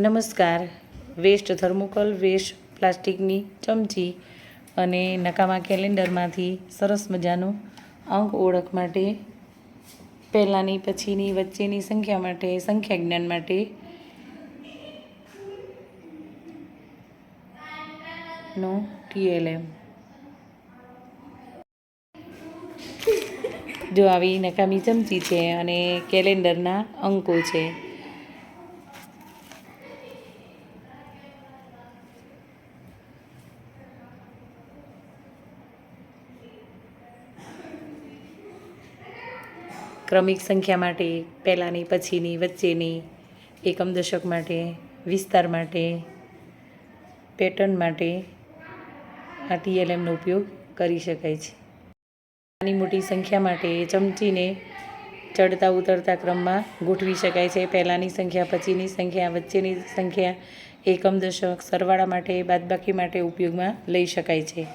નમસ્કાર. Waste thermocol, waste પ્લાસ્ટિકની ચમચી અને નકામા કેલેન્ડરમાંથી સરસ મજાનું અંક ઓળખ માટે, પહેલાંની, પછીની, વચ્ચેની સંખ્યા માટે, સંખ્યા જ્ઞાન માટે નો ટીએલએમ જો આવી નકામી ચમચી છે અને કેલેન્ડરના અંકો છે ક્રમિક સંખ્યા માટે, પહેલાંની, પછીની, વચ્ચેની, એકમ દશક માટે, વિસ્તાર માટે, પેટર્ન માટે આ ટીએલએમનો ઉપયોગ કરી શકાય છે. નાની મોટી સંખ્યા માટે ચમચીને ચડતા ઉતરતા ક્રમમાં ગોઠવી શકાય છે. પહેલાંની સંખ્યા, પછીની સંખ્યા, વચ્ચેની સંખ્યા, એકમ દશક, સરવાળા માટે, બાદબાકી માટે ઉપયોગમાં લઈ શકાય છે.